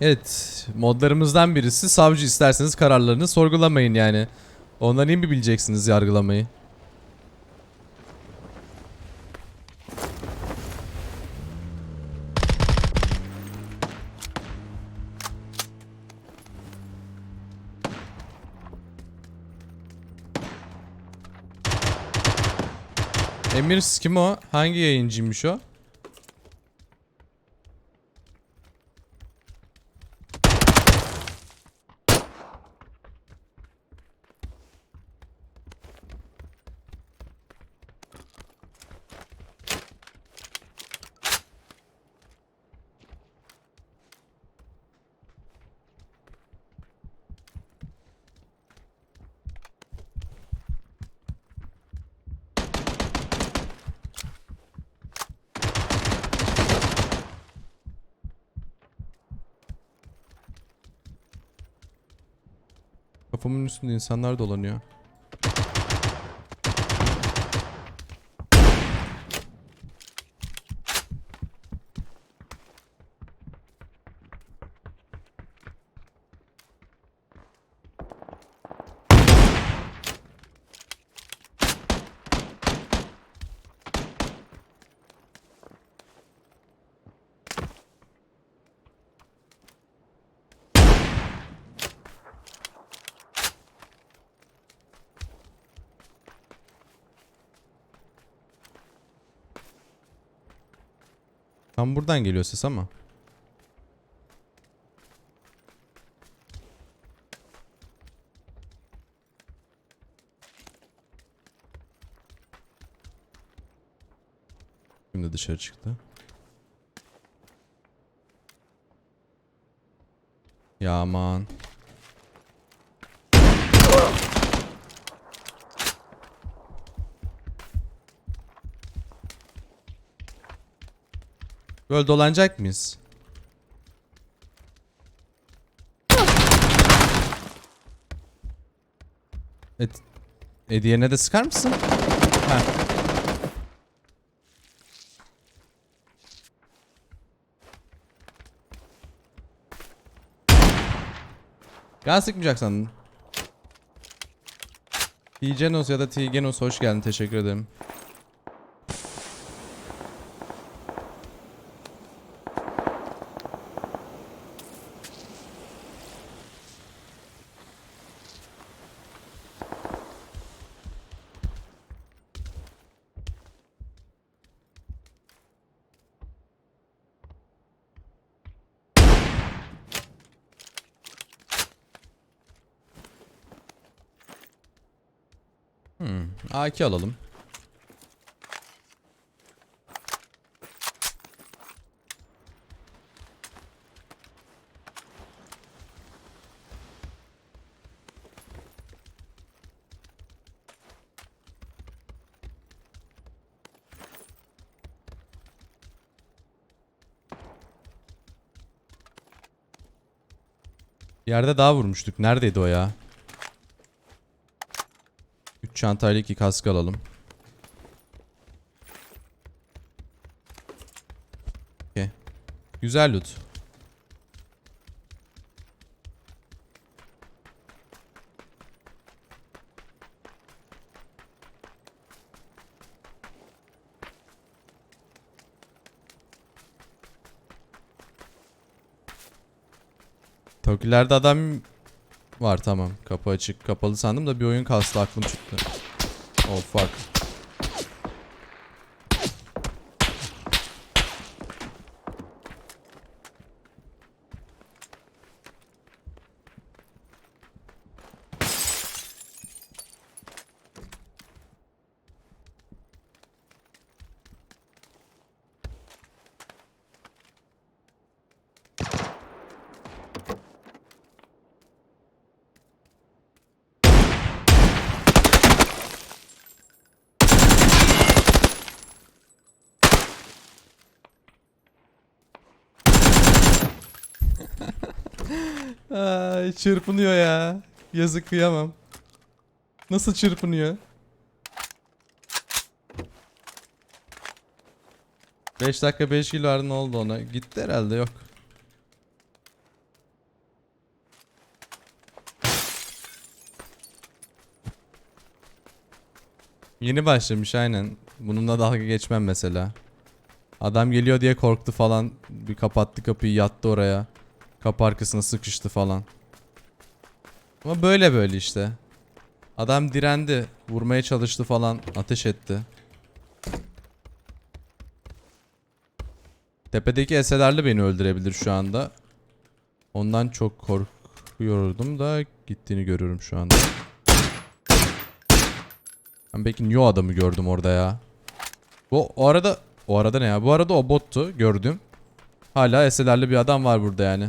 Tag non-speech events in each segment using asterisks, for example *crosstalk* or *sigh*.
Evet, modlarımızdan birisi savcı isterseniz kararlarını sorgulamayın yani. Ondan iyi mi bileceksiniz yargılamayı? Emir kim o? Hangi yayıncıymış o? Kafamın üstünde insanlar dolanıyor. Tam buradan geliyor ses ama. Şimdi dışarı çıktı. Ya aman. Böyle dolanacak mıyız? Et, e diğerine de sıkar mısın? Heh. Gaz sıkmayacak sandın. T-Genos ya da T-Genos hoş geldin teşekkür ederim. Hmm, AK alalım. Bir yerde daha vurmuştuk. Neredeydi o ya? 3 çantayla 2 kask alalım. Okey. Güzel loot. Tokilerde adam var tamam. Kapı açık. Kapalı sandım da bir oyun kastı aklım çıktı. Oh fuck. Ay, çırpınıyor ya. Yazık kıyamam. Nasıl çırpınıyor? 5 dakika 5 kilo verdi ne oldu ona? Gitti herhalde yok. Yeni başlamış aynen. Bununla dalga geçmem mesela. Adam geliyor diye korktu falan. Bir kapattı kapıyı yattı oraya. Kapı arkasına sıkıştı falan. Ama böyle böyle işte. Adam direndi. Vurmaya çalıştı falan. Ateş etti. Tepedeki eselerle beni öldürebilir şu anda. Ondan çok korkuyordum da gittiğini görüyorum şu anda. Ben belki niye o adamı gördüm orada ya. Bu o arada o arada ne ya? Bu arada o bottu gördüm. Hala eselerli bir adam var burada yani.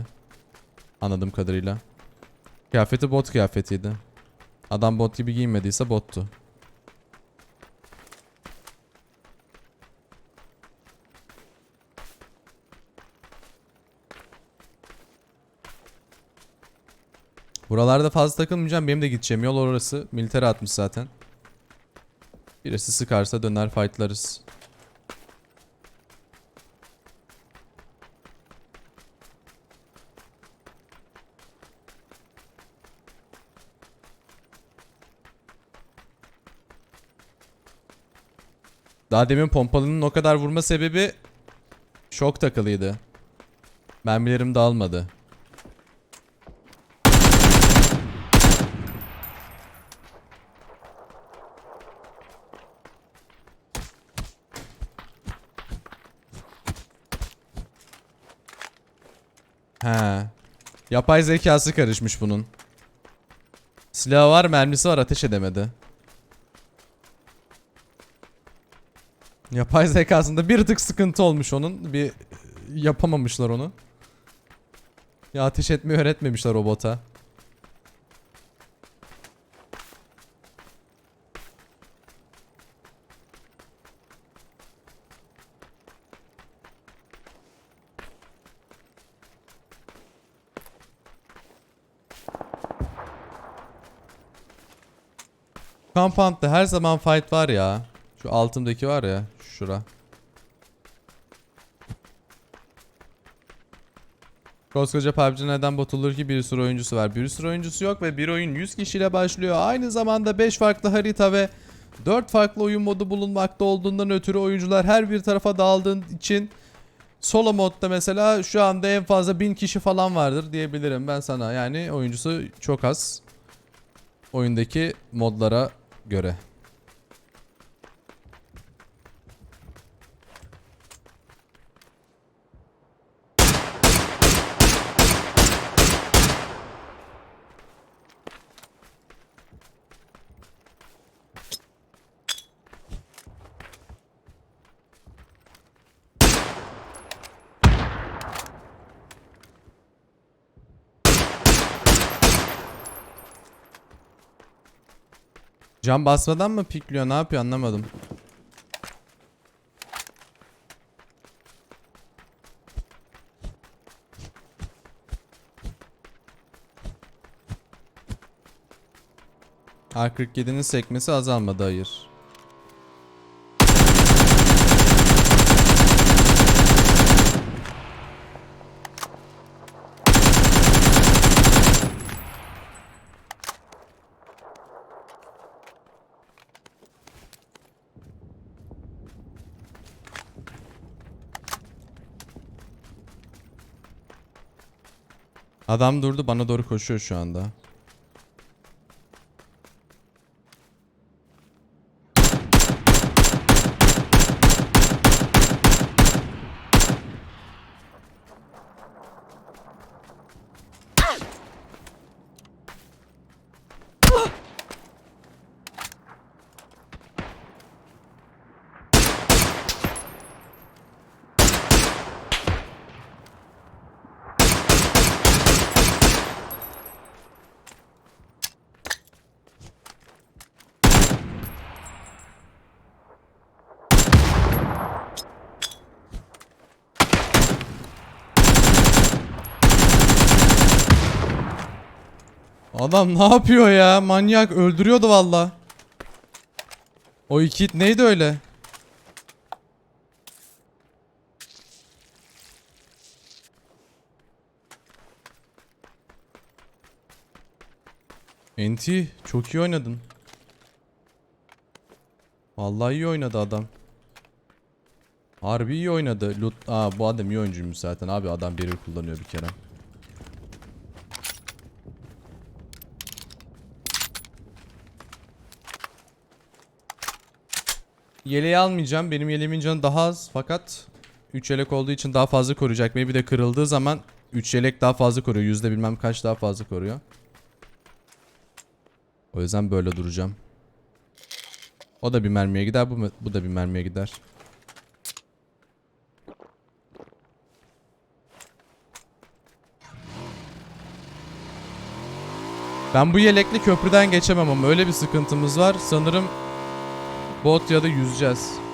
Anladığım kadarıyla. Kıyafeti bot kıyafetiydi. Adam bot gibi giyinmediyse bottu. Buralarda fazla takılmayacağım. Benim de gideceğim yol orası. Militer atmış zaten. Birisi sıkarsa döner fightlarız. Daha demin pompalının o kadar vurma sebebi şok takılıydı. Mermilerim dağılmadı. He. Yapay zekası karışmış bunun. Silahı var, mermisi var, ateş edemedi. Yapay zekasında bir tık sıkıntı olmuş onun. Bir yapamamışlar onu. Ya ateş etmeyi öğretmemişler robota. Compound'da her zaman fight var ya. Şu altındaki var ya. Şura. Koskoca PUBG neden bot olur ki bir sürü oyuncusu var. Bir sürü oyuncusu yok ve bir oyun 100 kişiyle başlıyor. Aynı zamanda 5 farklı harita ve 4 farklı oyun modu bulunmakta olduğundan ötürü oyuncular her bir tarafa dağıldığın için solo modda mesela şu anda en fazla 1000 kişi falan vardır diyebilirim ben sana. Yani oyuncusu çok az. Oyundaki modlara göre. Cam basmadan mı pikliyor ne yapıyor anlamadım. R47'nin sekmesi azalmadı hayır. Adam durdu bana doğru koşuyor şu anda. Adam ne yapıyor ya? Manyak öldürüyordu valla. O iki it neydi öyle? NT çok iyi oynadın. Vallahi iyi oynadı adam. Harbi iyi oynadı. Lut Aa bu adam iyi oyuncuymuş zaten abi adam biri kullanıyor bir kere. Yeleği almayacağım. Benim yeleğimin canı daha az fakat 3 yelek olduğu için daha fazla koruyacak. Maybe de kırıldığı zaman 3 yelek daha fazla koruyor. Yüzde bilmem kaç daha fazla koruyor. O yüzden böyle duracağım. O da bir mermiye gider, bu, bu da bir mermiye gider. Ben bu yelekli köprüden geçemem ama öyle bir sıkıntımız var. Sanırım bot ya da yüzeceğiz.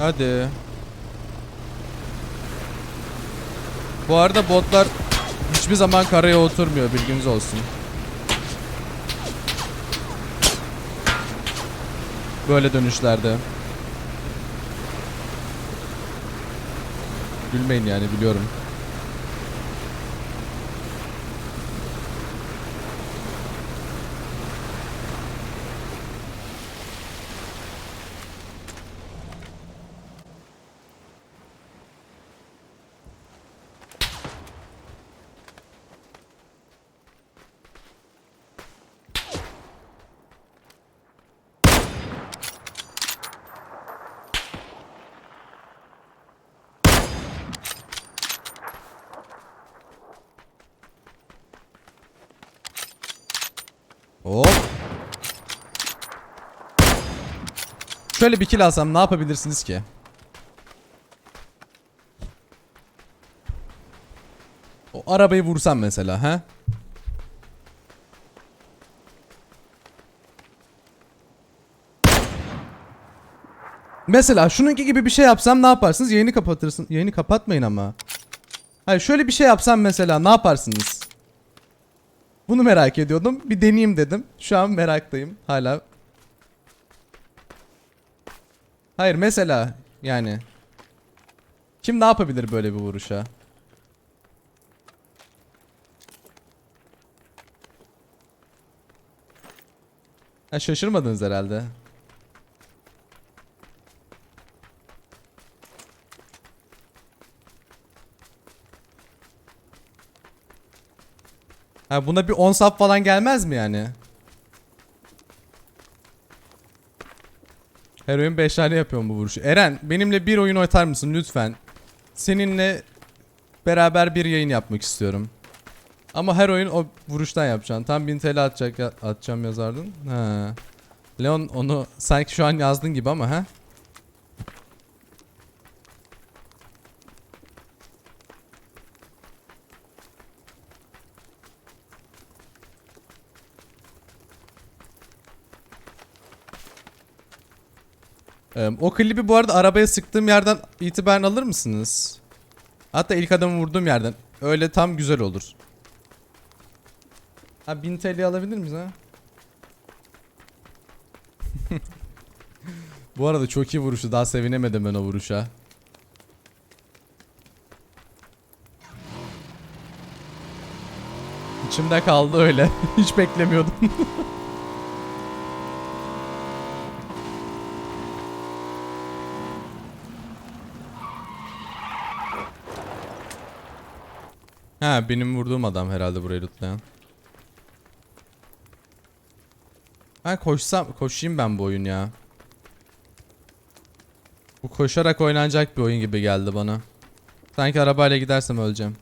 Hadi. Bu arada botlar hiçbir zaman karaya oturmuyor bilginiz olsun. Böyle dönüşlerde. Gülmeyin yani biliyorum. Hop. Şöyle bir kill alsam ne yapabilirsiniz ki? O arabayı vursam mesela ha? Mesela şununki gibi bir şey yapsam ne yaparsınız? Yayını kapatırsın. Yayını kapatmayın ama. Hayır şöyle bir şey yapsam mesela ne yaparsınız? Bunu merak ediyordum. Bir deneyeyim dedim. Şu an meraktayım hala. Hayır mesela yani. Kim ne yapabilir böyle bir vuruşa? Ha, şaşırmadınız herhalde. Ha buna bir 10 sap falan gelmez mi yani? Her oyun 5 tane yapıyorum bu vuruşu. Eren benimle bir oyun oynar mısın lütfen? Seninle beraber bir yayın yapmak istiyorum. Ama her oyun o vuruştan yapacaksın. Tam 1000 TL atacak, atacağım yazardın. Ha. Leon onu sanki şu an yazdın gibi ama ha? O klibi bu arada arabaya sıktığım yerden itibaren alır mısınız? Hatta ilk adamı vurduğum yerden. Öyle tam güzel olur. Ha 1000 TL alabilir miyiz ha? *laughs* bu arada çok iyi vuruştu. Daha sevinemedim ben o vuruşa. İçimde kaldı öyle. *laughs* Hiç beklemiyordum. *laughs* Ha benim vurduğum adam herhalde burayı lootlayan. Ben koşsam koşayım ben bu oyun ya. Bu koşarak oynanacak bir oyun gibi geldi bana. Sanki arabayla gidersem öleceğim.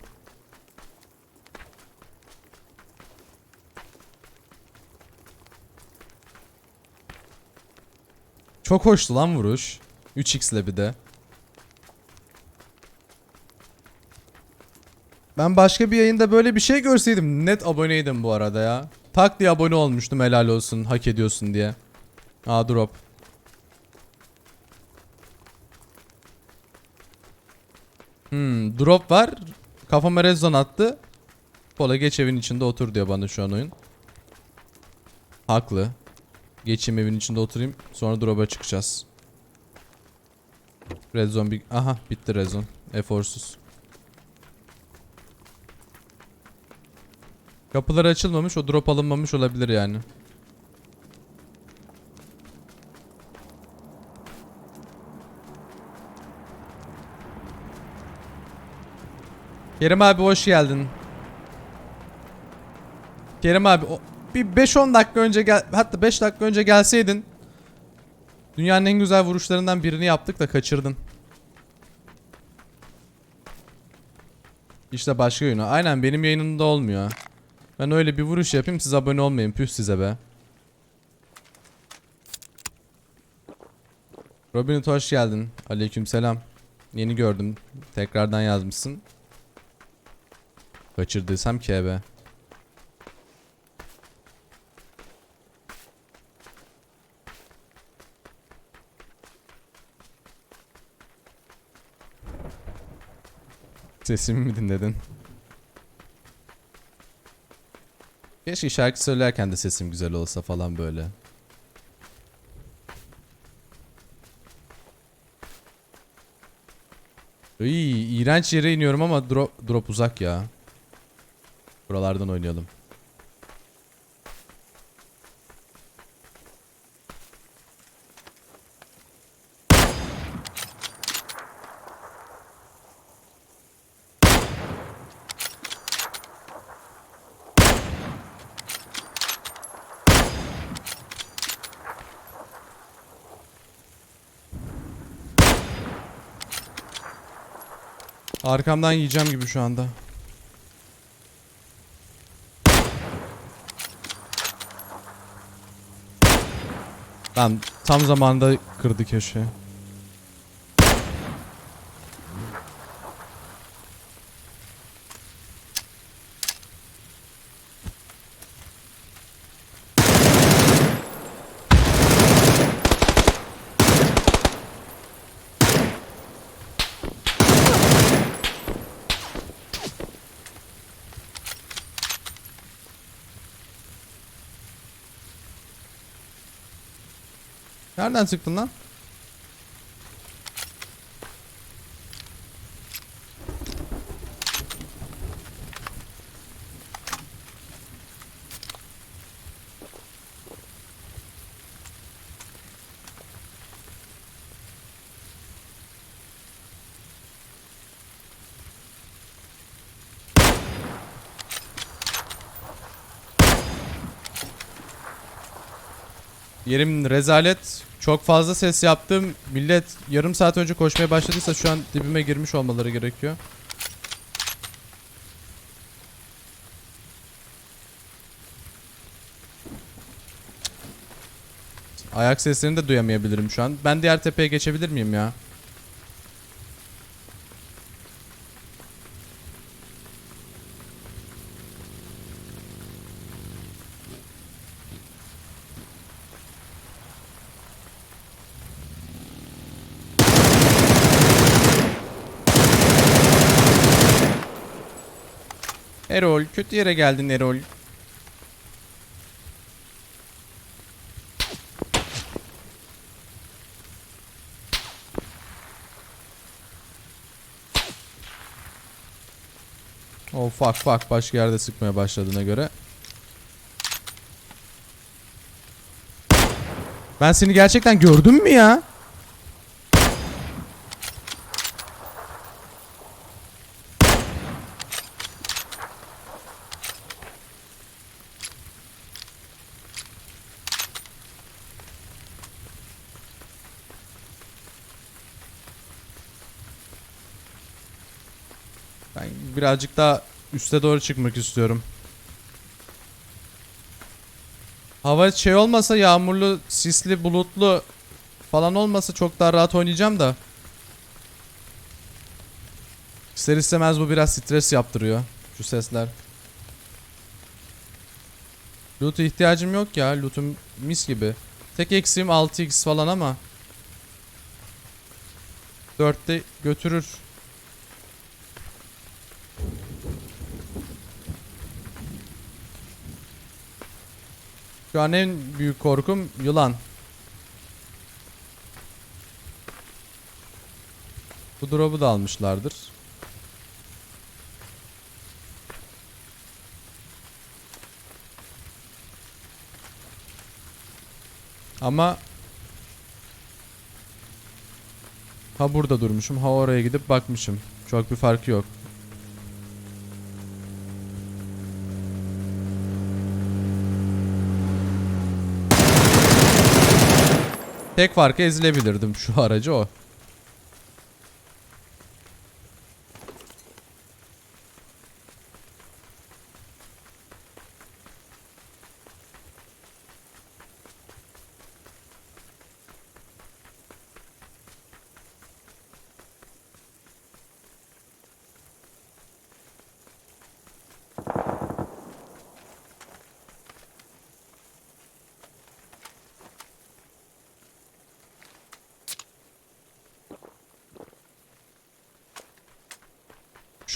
Çok hoştu lan vuruş. 3x ile bir de. Ben başka bir yayında böyle bir şey görseydim net aboneydim bu arada ya. Tak diye abone olmuştum helal olsun hak ediyorsun diye. Aa drop. Hmm drop var. Kafama rezon attı. Pola geç evin içinde otur diyor bana şu an oyun. Haklı. Geçeyim evin içinde oturayım. Sonra drop'a çıkacağız. Red zone bir... Aha bitti red zone. Eforsuz. Kapılar açılmamış. O drop alınmamış olabilir yani. Kerim abi hoş geldin. Kerim abi o, bir 5-10 dakika önce gel hatta 5 dakika önce gelseydin dünyanın en güzel vuruşlarından birini yaptık da kaçırdın. İşte başka oyunu. Aynen benim yayınımda olmuyor. Ben öyle bir vuruş yapayım siz abone olmayın. Püh size be. Robin hoş geldin. Aleykümselam. Yeni gördüm. Tekrardan yazmışsın. Kaçırdıysam KB. Sesimi mi dinledin? Keşke şarkı söylerken de sesim güzel olsa falan böyle. Iy, iğrenç yere iniyorum ama drop, drop uzak ya. Buralardan oynayalım. Arkamdan yiyeceğim gibi şu anda. Lan tam zamanda kırdı köşe. Nereden çıktın lan? Yerim rezalet. Çok fazla ses yaptım. Millet yarım saat önce koşmaya başladıysa şu an dibime girmiş olmaları gerekiyor. Ayak seslerini de duyamayabilirim şu an. Ben diğer tepeye geçebilir miyim ya? Erol kötü yere geldin Erol. Oh fuck fuck başka yerde sıkmaya başladığına göre. Ben seni gerçekten gördüm mü ya? Ben birazcık daha üste doğru çıkmak istiyorum. Hava şey olmasa yağmurlu, sisli, bulutlu falan olmasa çok daha rahat oynayacağım da. İster istemez bu biraz stres yaptırıyor. Şu sesler. Loot'a ihtiyacım yok ya. Loot'um mis gibi. Tek eksiğim 6x falan ama. 4'te götürür. An en büyük korkum yılan. Bu drop'u da almışlardır. Ama Ha burada durmuşum, ha oraya gidip bakmışım. Çok bir farkı yok. Tek farkı ezilebilirdim şu aracı o.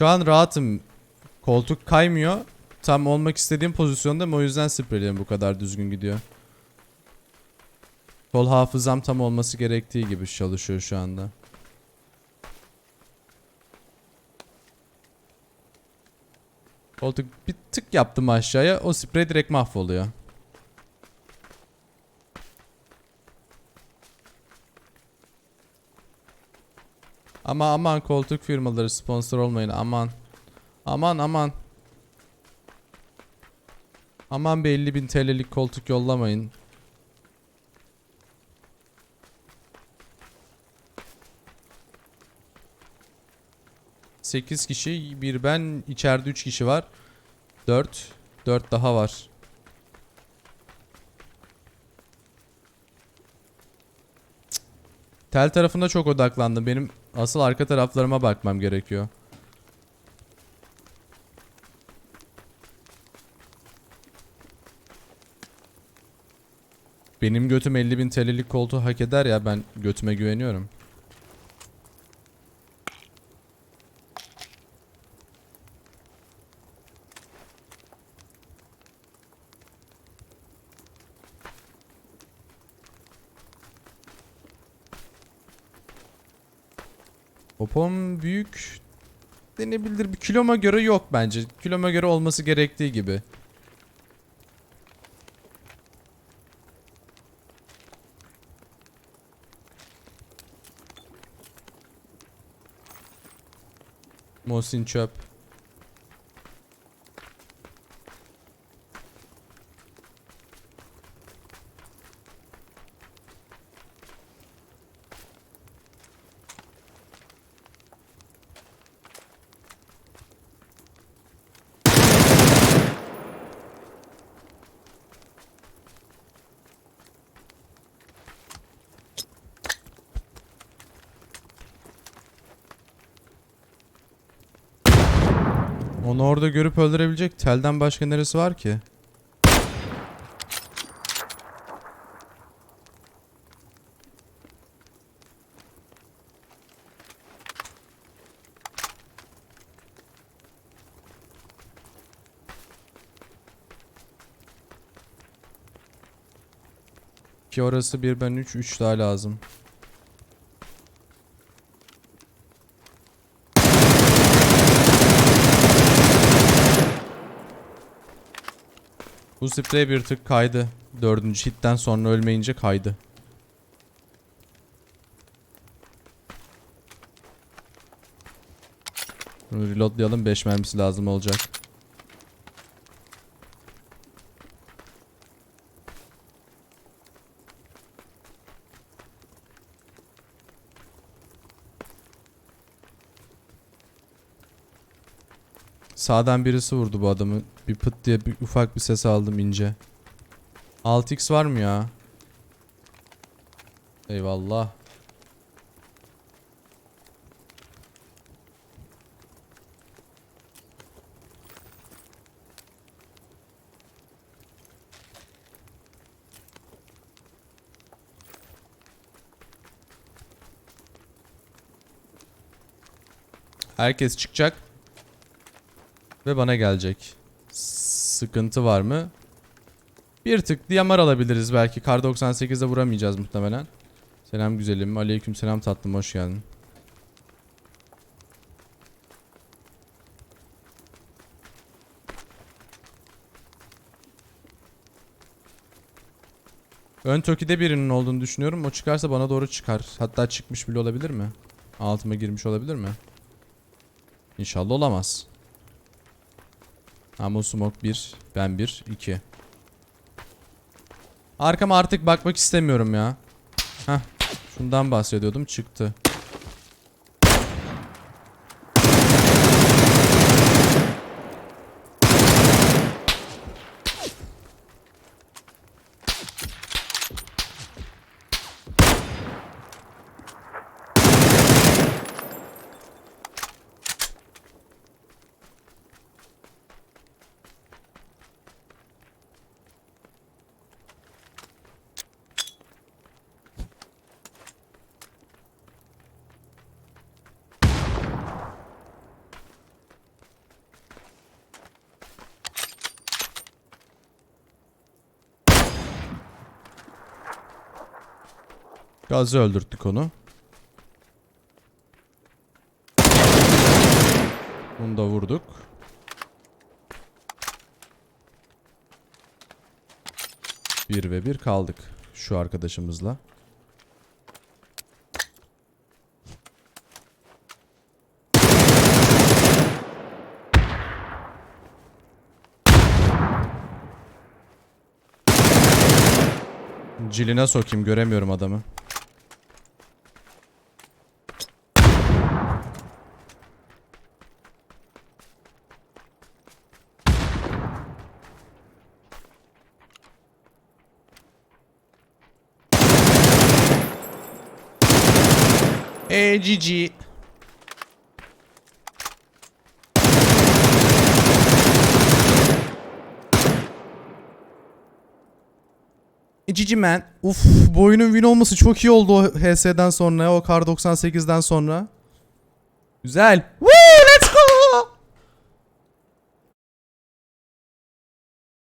Şu an rahatım. Koltuk kaymıyor. Tam olmak istediğim pozisyondayım. O yüzden spreylerim bu kadar düzgün gidiyor. Kol hafızam tam olması gerektiği gibi çalışıyor şu anda. Koltuk bir tık yaptım aşağıya. O sprey direkt mahvoluyor. Ama aman koltuk firmaları sponsor olmayın aman. Aman aman. Aman bir 50 bin TL'lik koltuk yollamayın. Sekiz kişi, bir ben, içeride 3 kişi var. 4, 4 daha var. Tel tarafına çok odaklandım. Benim asıl arka taraflarıma bakmam gerekiyor. Benim götüm 50 bin TL'lik koltuğu hak eder ya ben götüme güveniyorum. Popom büyük denebilir. Bir kiloma göre yok bence. Kiloma göre olması gerektiği gibi. Mosin çöp. Onu orada görüp öldürebilecek telden başka neresi var ki? Ki orası bir ben 3 3 daha lazım. Bu sprey bir tık kaydı. Dördüncü hitten sonra ölmeyince kaydı. Bunu reloadlayalım 5 mermisi lazım olacak. Sağdan birisi vurdu bu adamı. Bir pıt diye bir ufak bir ses aldım ince. 6x var mı ya? Eyvallah. Herkes çıkacak. Ve bana gelecek. Sıkıntı var mı? Bir tık DMR alabiliriz belki. Kar 98'de vuramayacağız muhtemelen. Selam güzelim. Aleyküm selam tatlım. Hoş geldin. Ön Toki'de birinin olduğunu düşünüyorum. O çıkarsa bana doğru çıkar. Hatta çıkmış bile olabilir mi? Altıma girmiş olabilir mi? İnşallah olamaz. Ama Smoke 1, ben 1, 2. Arkama artık bakmak istemiyorum ya. Heh, şundan bahsediyordum çıktı. Gazı öldürttük onu. Bunu da vurduk. Bir ve bir kaldık şu arkadaşımızla. Ciline sokayım göremiyorum adamı. GG. Cici man. Uf bu oyunun win olması çok iyi oldu o HS'den sonra o Kar 98'den sonra. Güzel. Woo!